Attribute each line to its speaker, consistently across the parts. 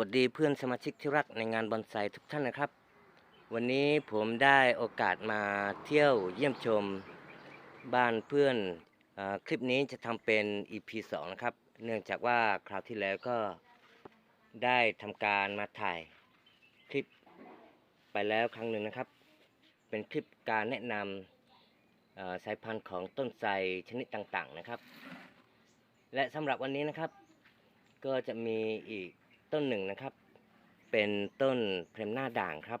Speaker 1: วัสดีเพื่อนสมาชิกที่รักในงานบอนไซทุกท่านนะครับ วันนี้ผมได้โอกาสมาเที่ยวเยี่ยมชมบ้านเพื่อนอคลิปนี้จะทำเป็น EP 2 นะครับ เนื่องจากว่าคราวที่แล้วก็ได้ทำการมาถ่ายคลิปไปแล้วครั้งหนึ่งนะครับ เป็นคลิปการแนะนำสายพันธุ์ของต้นไทรชนิดต่างๆนะครับ และสำหรับวันนี้นะครับ ก็จะมีอีก ต้นหนึ่งนะครับ เป็นต้นเพรมหน้าด่างครับ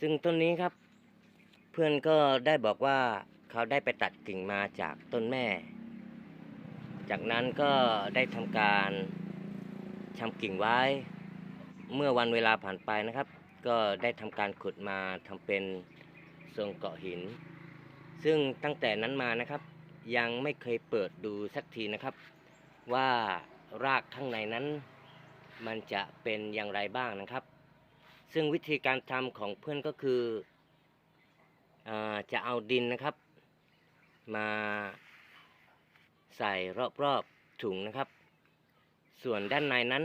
Speaker 1: ซึ่งต้นนี้ครับ เพื่อนก็ได้บอกว่าเขาได้ไปตัดกิ่งมาจากต้นแม่ จากนั้นก็ได้ทำการชำกิ่งไว้ เมื่อวันเวลาผ่านไปนะครับ ก็ได้ทำการขุดมาทำเป็นทรงเกาะหิน ซึ่งตั้งแต่นั้นมานะครับยังไม่เคยเปิดดูสักทีนะครับ ว่ารากข้างในนั้น มันจะเป็นอย่างไรบ้างนะครับ ซึ่งวิธีการทำของเพื่อนก็คืออาจะเอาดินนะครับ มาใส่รอบๆถุงนะครับ ส่วนด้านในนั้น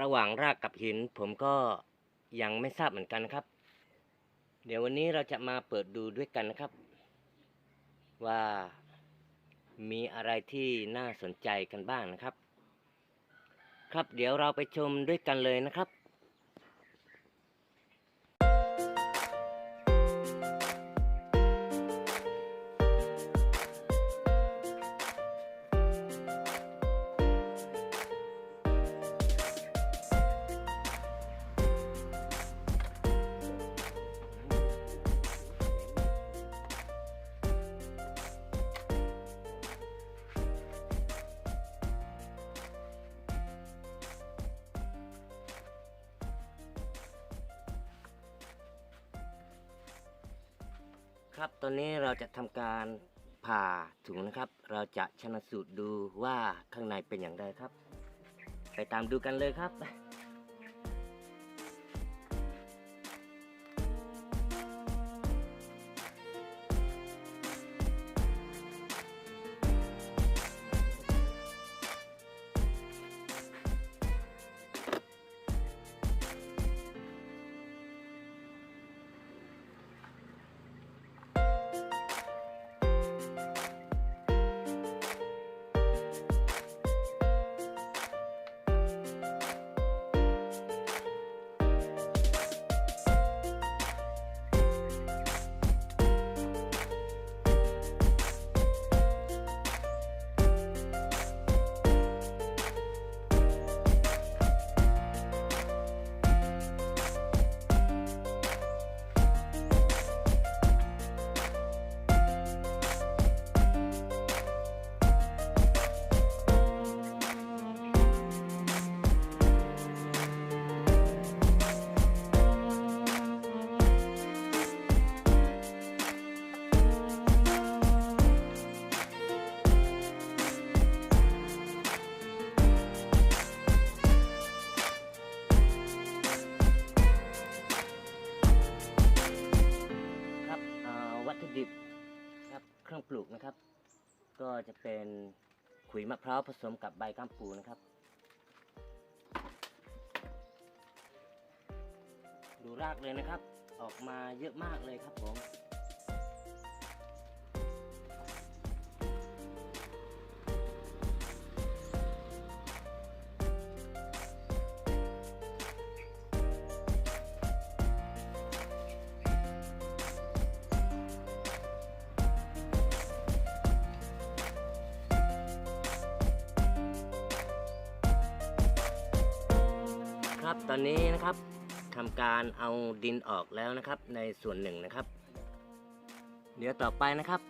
Speaker 1: ระหว่างรากกับหินผมก็ยังไม่ทราบเหมือนกันครับ เดี๋ยววันนี้เราจะมาเปิดดูด้วยกันนะครับ ว่ามีอะไรที่น่าสนใจกันบ้างนะครับ ครับ เดี๋ยวเราไปชมด้วยกันเลยนะครับ ครับตอนนี้เราจะทำการผ่าถุงนะครับ เราจะชนะสูตรดูว่าข้างในเป็นอย่างไรครับ ไปตามดูกันเลยครับครับ วัตถุดิบครับเครื่องปลูกนะครับ ก็จะเป็นขุยมะพร้าวผสมกับใบก้ามปูนะครับ ดูรากเลยนะครับ ออกมาเยอะมากเลยครับผม อนนี้นะครับทำการเอาดินออกแล้วนะครับ ในส่วนหนึ่งนะครับ เดี๋ยวต่อไปนะครับ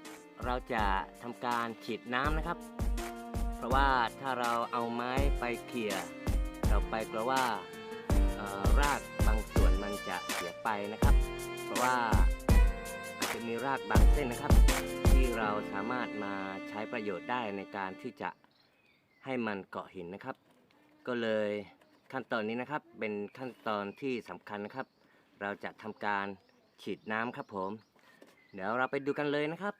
Speaker 1: เราจะทำการฉีดน้ำนะครับ เพราะว่าถ้าเราเอาไม้ไปเขี่ยเราไปกลัวว่ารากบางส่วนมันจะเสียไปนะครับ เพราะว่าอาจจะมีรากบางเส้นนะครับ ที่เราสามารถมาใช้ประโยชน์ได้ในการที่จะให้มันเกาะหินนะครับ ก็เลย ขั้นตอนนี้นะครับเป็นขั้นตอนที่สำคัญนะครับ เราจะทำการฉีดน้ำครับผม เดี๋ยวเราไปดูกันเลยนะครับ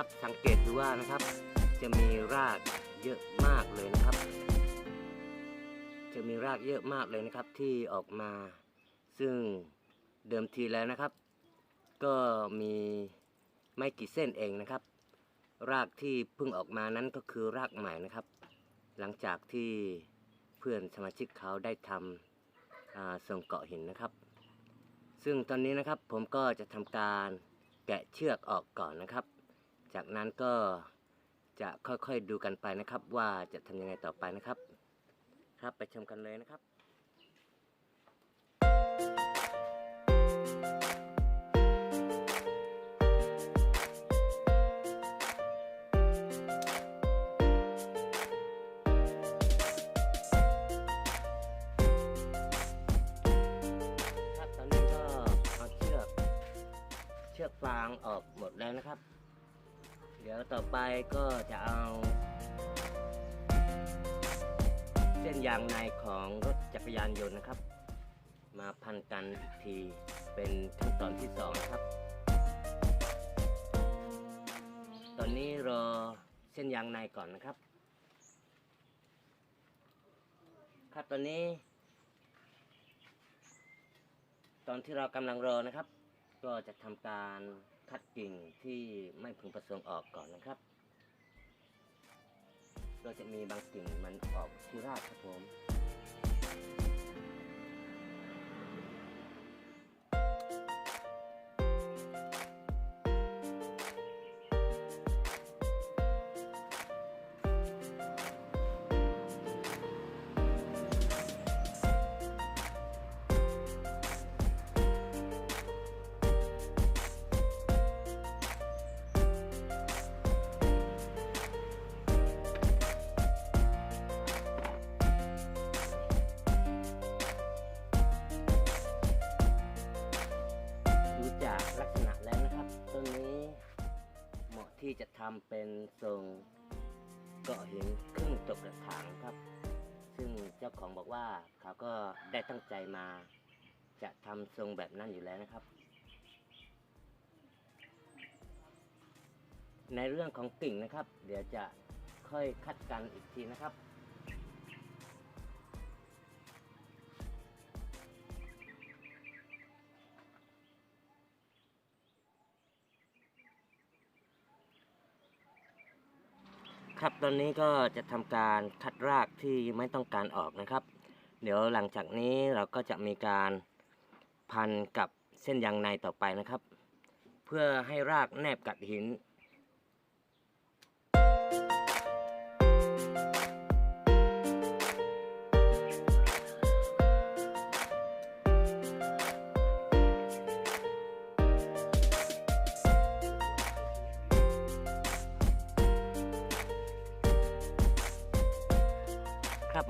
Speaker 1: ครับ สังเกตดูว่านะครับ จะมีรากเยอะมากเลยนะครับ จะมีรากเยอะมากเลยนะครับที่ออกมา ซึ่งเดิมทีแล้วนะครับ ก็มีไม่กี่เส้นเองนะครับ รากที่เพิ่งออกมานั้นก็คือรากใหม่นะครับ หลังจากที่เพื่อนสมาชิกเขาได้ทำอ่าทรงเกาะหินนะครับ ซึ่งตอนนี้นะครับผมก็จะทำการแกะเชือกออกก่อนนะครับ จากนั้นก็จะค่อยๆดูกันไปนะครับ ว่าจะทำยังไงต่อไปนะครับ ครับไปชมกันเลยนะครับครับตอนนี้ก็เอาเชือกเชือกฟางออกหมดแล้วนะครับ ดี๋ยวต่อไปก็จะเอา เส้นยางในของรถจักรยานยนต์นะครับ มาพันกันอีกทีเป็นขั้นตอนที่สองครับ ตอนนี้รอเส้นยางในก่อนนะครับ ครับตอนนี้ ตอนที่เรากำลังรอนะครับ ก็จะทำการ คัดกิ่งที่ไม่พึงประสงค์ออกก่อนนะครับ เราจะมีบางกิ่งมันออกที่รากครับผม ที่จะทำเป็นทรงเกาะหินครึ่งตกกระถางครับ ซึ่งเจ้าของบอกว่าเขาก็ได้ตั้งใจมา จะทำทรงแบบนั้นอยู่แล้วนะครับ ในเรื่องของกิ่งนะครับ เดี๋ยวจะค่อยคัดกันอีกทีนะครับ ครับตอนนี้ก็จะทำการคัดรากที่ไม่ต้องการออกนะครับ เดี๋ยวหลังจากนี้เราก็จะมีการพันกับเส้นยางในต่อไปนะครับ เพื่อให้รากแนบกับหิน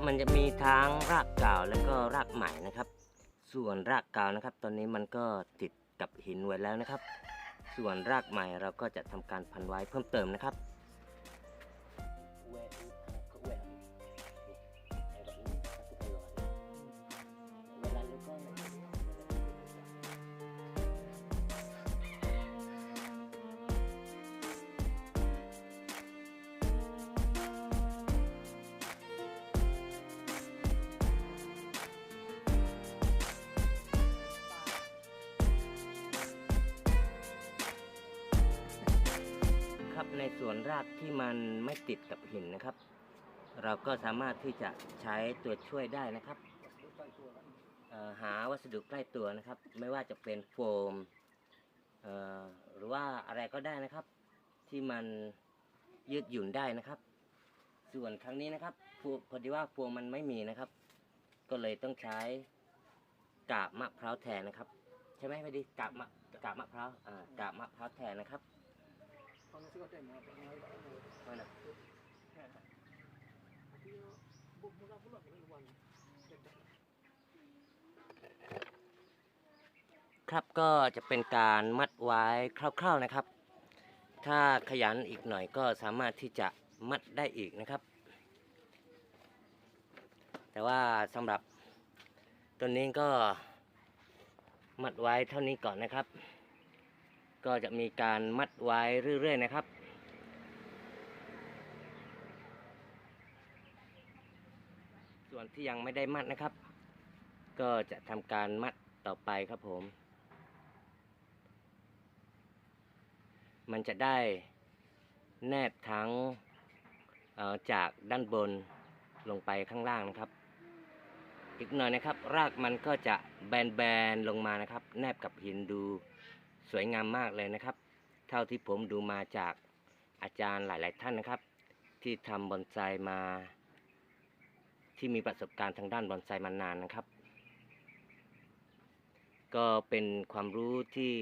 Speaker 1: มันจะมีทั้งรากเก่าแล้วก็รากใหม่นะครับ ส่วนรากเก่านะครับ ตอนนี้มันก็ติดกับหินไว้แล้วนะครับ ส่วนรากใหม่เราก็จะทำการพันไว้เพิ่มเติมนะครับ ในส่วนรากที่มันไม่ติดกับหินนะครับ เราก็สามารถที่จะใช้ตัวช่วยได้นะครับหาวัสดุใกล้ตัวนะครับ ไม่ว่าจะเป็นโฟมหรือว่าอะไรก็ได้นะครับ ที่มันยืดหยุ่นได้นะครับ ส่วนครั้งนี้นะครับพอดีว่าโฟมมันไม่มีนะครับ ก็เลยต้องใช้กาบมะพร้าวแทนนะครับ ใช่ไหมไม่ดีกาบมะกาบมะพร้าวกาบมะพร้าวแทนนะครับ ครับก็จะเป็นการมัดไว้คร่าวๆนะครับ ถ้าขยันอีกหน่อยก็สามารถที่จะมัดได้อีกนะครับ แต่ว่าสำหรับตัวนี้ก็มัดไว้เท่านี้ก่อนนะครับ ก็จะมีการมัดไว้เรื่อย ๆ นะครับ ส่วนที่ยังไม่ได้มัดนะครับ ก็จะทำการมัดต่อไปครับผม มันจะได้แนบทั้งจากด้านบนลงไปข้างล่างนะครับ อีกหน่อยนะครับ รากมันก็จะแบนๆลงมานะครับ แนบกับหินดู สวยงามมากเลยนะครับ เท่าที่ผมดูมาจากอาจารย์หลาย ๆ ท่านนะครับ ที่ทำบอนไซมา ที่มีประสบการณ์ทางด้านบอนไซมานานนะครับ ก็เป็นความรู้ที่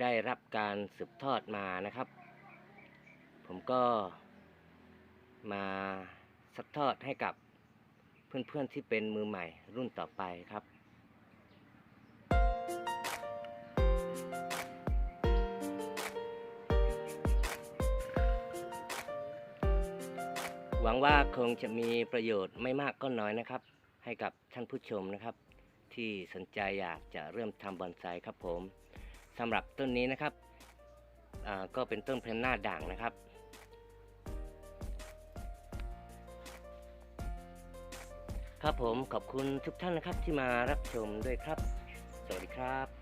Speaker 1: ได้รับการสืบทอดมานะครับ ผมก็มาสักทอดให้กับเพื่อน ๆ ที่เป็นมือใหม่รุ่นต่อไปครับ วังว่าคงจะมีประโยชน์ไม่มากก็น้อยนะครับ ให้กับท่านผู้ชมนะครับ ที่สนใจอยากจะเริ่มทำบอนไซครับผมสำหรับต้นนี้นะครับอ่าก็เป็นต้นเพลนหน้าด่างนะครับ ครับผมขอบคุณทุกท่านนะครับที่มารับชมด้วยครับ สวัสดีครับ